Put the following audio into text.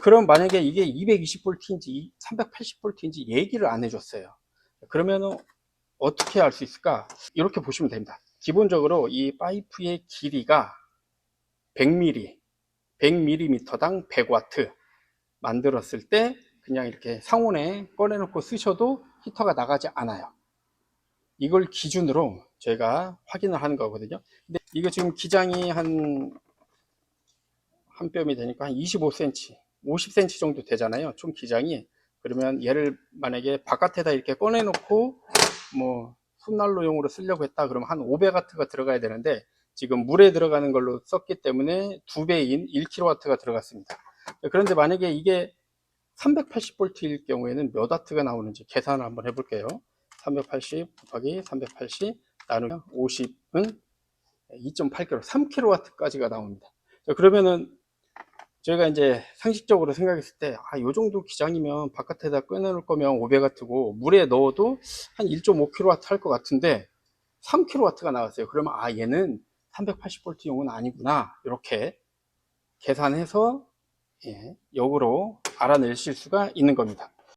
그럼 만약에 이게 220V인지 380V인지 얘기를 안 해줬어요. 그러면은 어떻게 알 수 있을까? 이렇게 보시면 됩니다. 기본적으로 이 파이프의 길이가 100mm, 100mm당 100W 만들었을 때 그냥 이렇게 상온에 꺼내놓고 쓰셔도 히터가 나가지 않아요. 이걸 기준으로 저희가 확인을 하는 거거든요. 근데 이거 지금 기장이 한, 한 뼘이 되니까 한 25cm, 50cm 정도 되잖아요. 총 기장이. 그러면 얘를 만약에 바깥에다 이렇게 꺼내놓고 뭐 손난로용으로 쓰려고 했다 그러면 한 500W가 들어가야 되는데 지금 물에 들어가는 걸로 썼기 때문에 두 배인 1kW가 들어갔습니다. 그런데 만약에 이게 380V일 경우에는 몇 와트가 나오는지 계산을 한번 해볼게요. 380 곱하기 380 나누면 50은 2.8kW, 3kW까지가 나옵니다. 자, 그러면은 저희가 이제 상식적으로 생각했을 때, 아, 요 정도 기장이면 바깥에다 꺼내놓을 거면 500W고, 물에 넣어도 한 1.5kW 할 것 같은데, 3kW가 나왔어요. 그러면, 아, 얘는 380V용은 아니구나. 이렇게 계산해서, 예, 역으로 알아내실 수가 있는 겁니다.